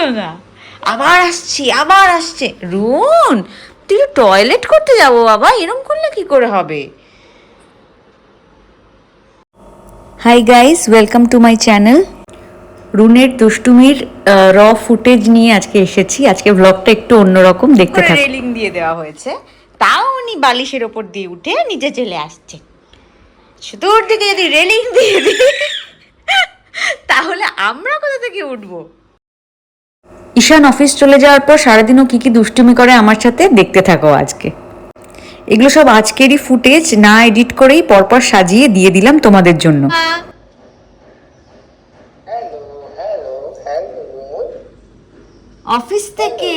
তো না। আবার আসছি আবার আসছে। রুন তুই টয়লেট করতে যাব বাবা এরম করলে কি করে হবে? Hi guys welcome to my channel রুনের দুষ্টুমির র ফুটেজ নিয়ে আজকে এসেছি। আজকে ব্লগটা একটু অন্যরকম দেখতে থাকুন রেলিং দিয়ে দেওয়া হয়েছে। তাও উনি বালিশের ওপর দিয়ে উঠে নিচে চলে আসছে। ওর দিকে যদি রেলিং দিয়ে দিই তাহলে আমরা কোথা থেকে উঠবো? ঈশান অফিস চলে যাওয়ার পর সারাদিনও কি কি দুষ্টুমি করে আমার সাথে? দেখতে থাকো আজকে। এগুলো সব আজকেরই ফুটেজ, না এডিট করেই পরপর সাজিয়ে দিয়ে দিলাম তোমাদের জন্য। অফিস থেকে?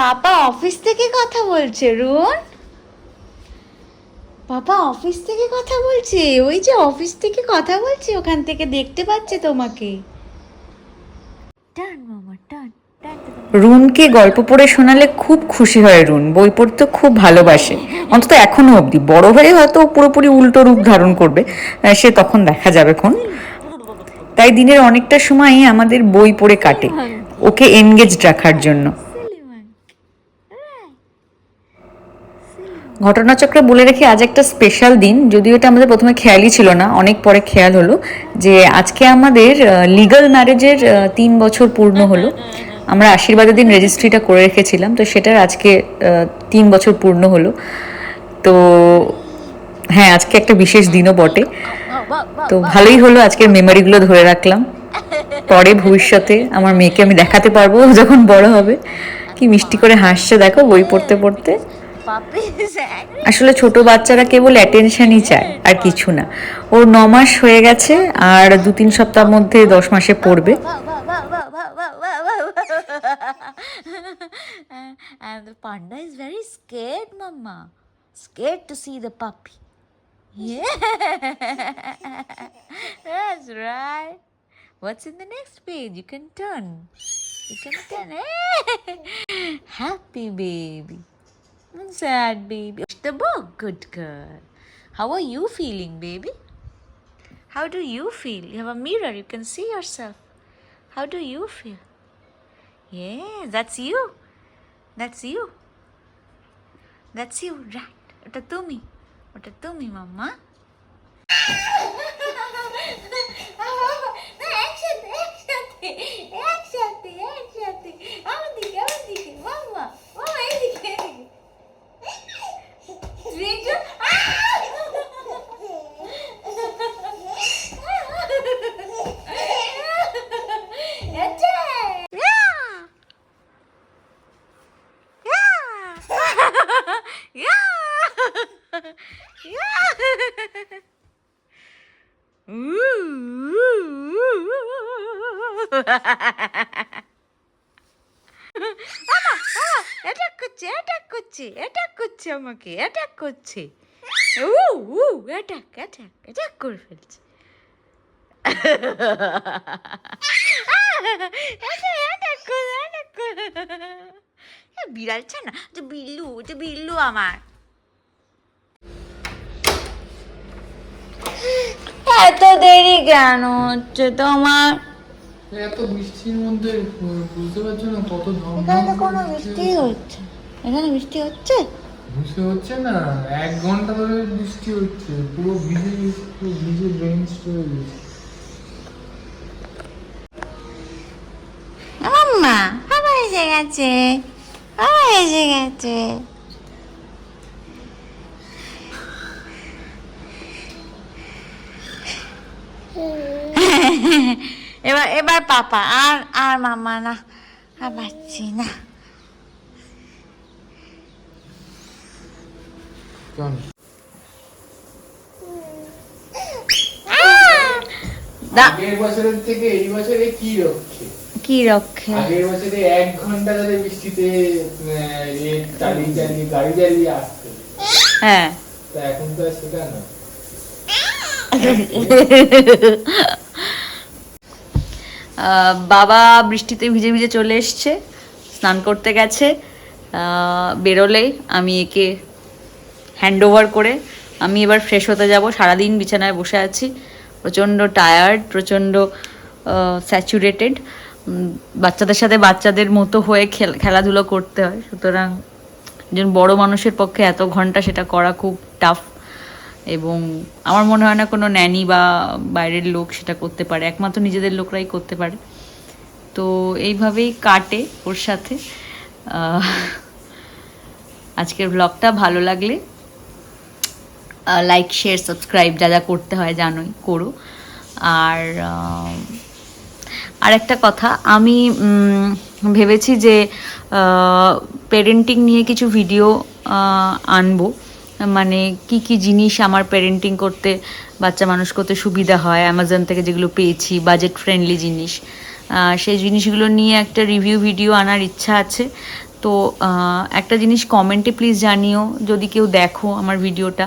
পাপা অফিস থেকে কথা বলছে, রুন। পাপা অফিস থেকে কথা বলছে? ওই যে অফিস থেকে কথা বলছে, ওখান থেকে দেখতে পাচ্ছে তোমাকে। রুনকে গল্প পড়ে শোনালে খুব খুশি হয় রুন। বই পড়তে খুব ভালোবাসে। অন্তত এখনও অবধি। বড় হয়ে হয়তো পুরোপুরি উল্টো রূপ ধারণ করবে। সে তখন দেখা যাবে কোন তাই দিনের অনেকটা সময়ই আমাদের বই পড়ে কাটে। ওকে এনগেজ রাখার জন্য। ঘটনাচক্রে বলে রেখে আজ একটা স্পেশাল দিন। যদিও এটা আমাদের প্রথমে খেয়ালই ছিল না, অনেক পরে খেয়াল হলো যে আজকে আমাদের লিগাল ম্যারেজের তিন বছর পূর্ণ হলো। আমরা আশীর্বাদের দিন রেজিস্ট্রিটা করে রেখেছিলাম, তো সেটার আজকে তিন বছর পূর্ণ হলো। তো হ্যাঁ আজকে একটা বিশেষ দিনও বটে। তো ভালোই হলো আজকের মেমোরিগুলো ধরে রাখলাম। পরে ভবিষ্যতে আমার মেয়েকে আমি দেখাতে পারব যখন বড় হবে। কি মিষ্টি করে হাসছে, দেখো বই পড়তে পড়তে। আসলে ছোট বাচ্চারা কেবল অ্যাটেনশনই চায় আর কিছু না। ও ন মাস হয়ে গেছে আর দু তিন সপ্তাহ মধ্যে দশ মাসে পড়বে। Happy baby Sad baby. Push the book. Good girl. How are you feeling, baby? How do you feel? You have a mirror. You can see yourself. How do you feel? Yeah, that's you. That's you. That's you, right? What a tummy. What a tummy, mama. Attack করছে attack করছে attack করছে আমাকে attack করছে। উ উ attack attack attack করে ফেলছে। বিড়াল ছানা, যে বিল্লু যে বিল্লু আমার। এত দেরি কেন হচ্ছে তোমার? এত বৃষ্টির মধ্যে বুঝতে পারছ না কত এখানে তো কোনো বৃষ্টি হচ্ছে। এখানে বৃষ্টি হচ্ছে? বৃষ্টি হচ্ছে না এক ঘণ্টা ধরে বৃষ্টি হচ্ছে পুরো ভিজে পুরো ভিজে বেঞ্চ গেছে। মাম্মা বাবা এসে গেছে বাবা এসে গেছে। এবার এবার পাপা আর আর মামা না আর পাচ্ছি না। আগের বছরের থেকে এই বছরে কি রক্ষে? কি রক্ষে? আগের বছরে এক ঘণ্টা ধরে বৃষ্টিতে আহ, এ চালিয়ে চালিয়ে গাড়ি চালিয়ে আসতে হ্যাঁ। তা এখন তো সেটা না বাবা বৃষ্টিতে ভিজে ভিজে চলে এসছে, স্নান করতে গেছে বেরোলেই আমি একে হ্যান্ড করে আমি এবার ফ্রেশ হতে যাব। সারাদিন বিছানায় বসে আছি, প্রচণ্ড টায়ার্ড প্রচণ্ড স্যাচুরেটেড বাচ্চাদের সাথে বাচ্চাদের মতো হয়ে খেল- খেলাধুলো করতে হয়। সুতরাং একজন বড় মানুষের পক্ষে এত ঘণ্টা সেটা করা খুব টাফ এবং আমার মনে হয় না কোনো ন্যানি বা বাইরের লোক সেটা করতে পারে। একমাত্র নিজেদের লোকরাই করতে পারে। তো এইভাবেই কাটে ওর সাথে। আজকের ব্লগটা ভালো লাগলে লাইক শেয়ার সাবস্ক্রাইব যা যা করতে হয় জানোই, করো। আর আর একটা কথা, আমি ভেবেছি যে পেরেন্টিং নিয়ে কিছু ভিডিও আনব। মানে কি কি জিনিস আমার পেরেন্টিং করতে বাচ্চা মানুষ করতে সুবিধা হয় অ্যামাজন থেকে যেগুলো পেয়েছি বাজেট ফ্রেন্ডলি জিনিস সেই জিনিসগুলো নিয়ে একটা রিভিউ ভিডিও আনার ইচ্ছা আছে। তো একটা জিনিস কমেন্টে প্লিজ জানিও, যদি কেউ দেখো আমার ভিডিওটা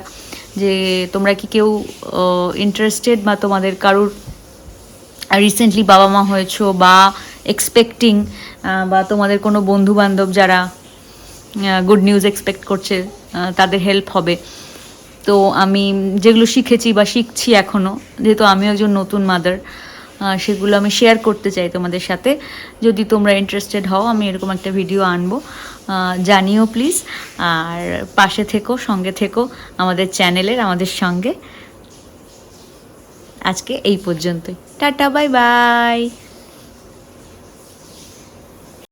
যে তোমরা কি কেউ ইন্টারেস্টেড বা তোমাদের কারোর রিসেন্টলি বাবা মা হয়েছো বা এক্সপেক্টিং বা তোমাদের কোনো বন্ধু বান্ধব যারা গুড নিউজ এক্সপেক্ট করছে তাদের হেল্প হবে। তো আমি যেগুলো শিখেছি বা শিখছি এখনও যেহেতু আমিও একজন নতুন মাদার সেগুলো আমি শেয়ার করতে চাই তোমাদের সাথে। যদি তোমরা ইন্টারেস্টেড হও, আমি এরকম একটা ভিডিও আনব। জানিও প্লিজ আর পাশে থেকো, সঙ্গে থেকো আমাদের চ্যানেলের আমাদের সঙ্গে। আজকে এই পর্যন্তই। Tata bye bye